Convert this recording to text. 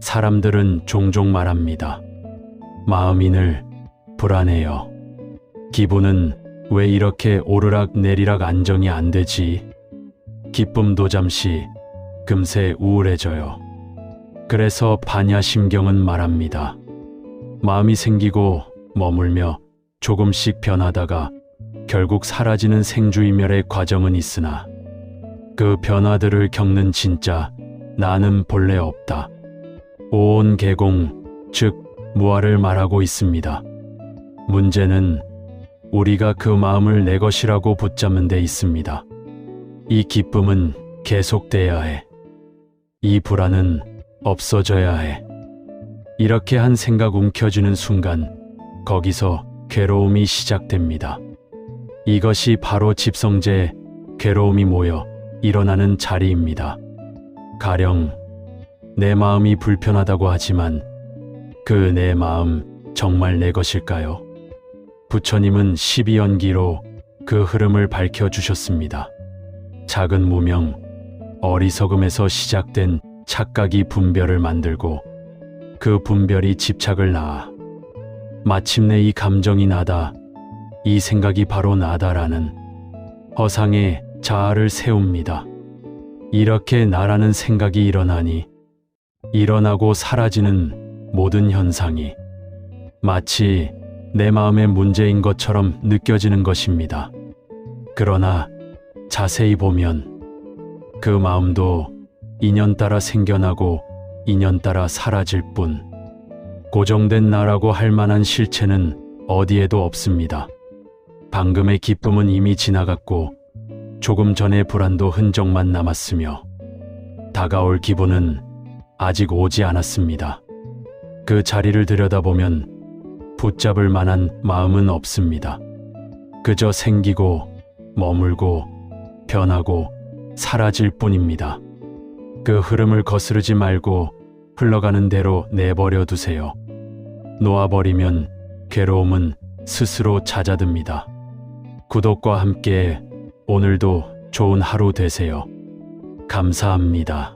사람들은 종종 말합니다. 마음이 늘 불안해요. 기분은 왜 이렇게 오르락 내리락 안정이 안 되지? 기쁨도 잠시 금세 우울해져요. 그래서 반야심경은 말합니다. 마음이 생기고 머물며 조금씩 변하다가 결국 사라지는 생주이멸의 과정은 있으나 그 변화들을 겪는 진짜 나는 본래 없다. 온 개공, 즉 무아를 말하고 있습니다. 문제는 우리가 그 마음을 내 것이라고 붙잡는 데 있습니다. 이 기쁨은 계속돼야 해. 이 불안은 없어져야 해. 이렇게 한 생각 움켜쥐는 순간 거기서 괴로움이 시작됩니다. 이것이 바로 집성제 괴로움이 모여 일어나는 자리입니다. 가령 내 마음이 불편하다고 하지만 그 내 마음 정말 내 것일까요? 부처님은 12연기로 그 흐름을 밝혀주셨습니다. 작은 무명, 어리석음에서 시작된 착각이 분별을 만들고 그 분별이 집착을 낳아 마침내 이 감정이 나다, 이 생각이 바로 나다라는 허상의 자아를 세웁니다. 이렇게 나라는 생각이 일어나니 일어나고 사라지는 모든 현상이 마치 내 마음의 문제인 것처럼 느껴지는 것입니다. 그러나 자세히 보면 그 마음도 인연 따라 생겨나고 인연 따라 사라질 뿐 고정된 나라고 할 만한 실체는 어디에도 없습니다. 방금의 기쁨은 이미 지나갔고 조금 전의 불안도 흔적만 남았으며 다가올 기분은 아직 오지 않았습니다. 그 자리를 들여다보면 붙잡을 만한 마음은 없습니다. 그저 생기고 머물고 변하고 사라질 뿐입니다. 그 흐름을 거스르지 말고 흘러가는 대로 내버려 두세요. 놓아버리면 괴로움은 스스로 잦아듭니다. 구독과 함께 오늘도 좋은 하루 되세요. 감사합니다.